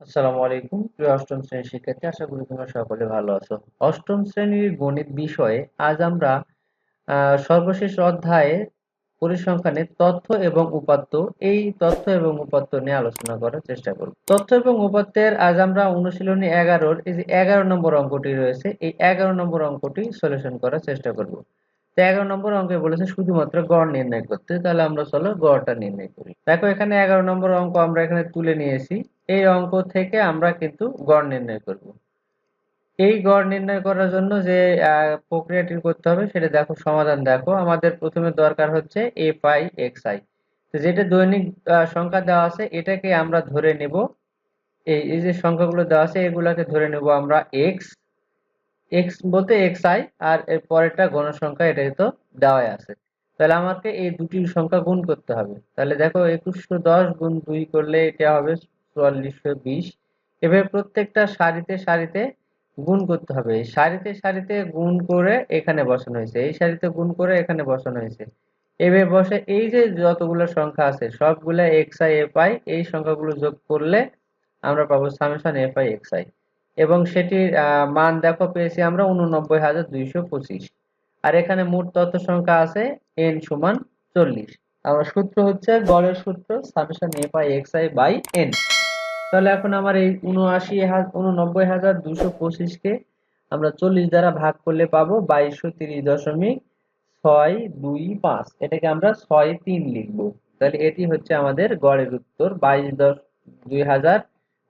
আসসালামু আলাইকুম। প্রিয় অষ্টম শ্রেণির শিক্ষার্থী, আশা করি তোমরা সকলে ভালো আছো। অষ্টম শ্রেণির গণিত বিষয়ে আজ আমরা সর্বশেষ অধ্যায়ে পরিসংখ্যানে তথ্য এবং উপাত্ত, এই তথ্য এবং উপাত্ত নিয়ে আলোচনা করার চেষ্টা করব। তথ্য এবং উপাত্তের আজ আমরা অনুশীলনী এগারোর, এই যে এগারো নম্বর অঙ্কটি রয়েছে, এই এগারো নম্বর অঙ্কটি সলিউশন করার চেষ্টা করব। তো এগারো নম্বর অঙ্কে বলেছে শুধুমাত্র গড় নির্ণয় করতে, তাহলে আমরা চলো গড়টা নির্ণয় করি। দেখো এখানে এগারো নম্বর অঙ্ক আমরা এখানে তুলে নিয়েছি। এই অঙ্ক থেকে আমরা কিন্তু গড় নির্ণয় করব। এই গড় নির্ণয় করার জন্য যে প্রক্রিয়াটি করতে হবে সেটা দেখো, সমাধান দেখো। আমাদের প্রথমে দরকার হচ্ছে এফ আই এক্স আই তো যেটা দৈনিক সংখ্যা দেওয়া আছে, এটাকে আমরা ধরে নেব। এই এই যে সংখ্যাগুলো দেওয়া আছে, এগুলাকে ধরে নেব আমরা এক্স এক্স বলতে এক্স আই আর এর পরেরটা গণসংখ্যা এটা তো দেওয়াই আছে। তাহলে আমাকে এই দুটি সংখ্যা গুণ করতে হবে। তাহলে দেখো, একুশশো দশ গুণ দুই করলে এটা হবে চুয়াল্লিশশো বিশ। এভাবে প্রত্যেকটা সারিতে সারিতে গুণ করতে হবে। সারিতে সারিতে গুণ করে এখানে বসানো হয়েছে। এই সারিতে গুণ করে এখানে বসানো হয়েছে। এভাবে বসে এই যে যতগুলো সংখ্যা আছে, সবগুলো এক্স আই এফ আই এই সংখ্যাগুলো যোগ করলে আমরা পাবো summation F I X I এবং সেটির মান দেখো, পেয়েছি আমরা উননব্বই হাজার দুইশো পঁচিশ। আর এখানে মোট তথ্য সংখ্যা আছে এন সমান চল্লিশ। আমার সূত্র হচ্ছে গড়ের সূত্র summation F I X I by N তাহলে এখন আমার এই উনআশি হাজার উননব্বই পঁচিশকে আমরা চল্লিশ দ্বারা ভাগ করলে পাবো বাইশশো তিরিশ দশমিক ছয় দুই পাঁচ। এটাকে আমরা ছয় তিন লিখব। তাহলে এটি হচ্ছে আমাদের গড়ের উত্তর, বাইশ দশ দুই হাজার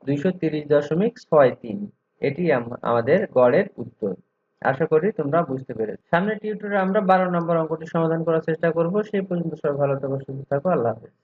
দুইশো তিরিশ দশমিক ছয় তিন। এটি আমাদের গড়ের উত্তর। আশা করি তোমরা বুঝতে পেরেছ। সামনের টিউটোরিয়ালে আমরা বারো নম্বর অঙ্কটি সমাধান করার চেষ্টা করব। সেই পর্যন্ত সবাই ভালো থাকো, সুস্থ থাকো। আল্লাহ হাফেজ।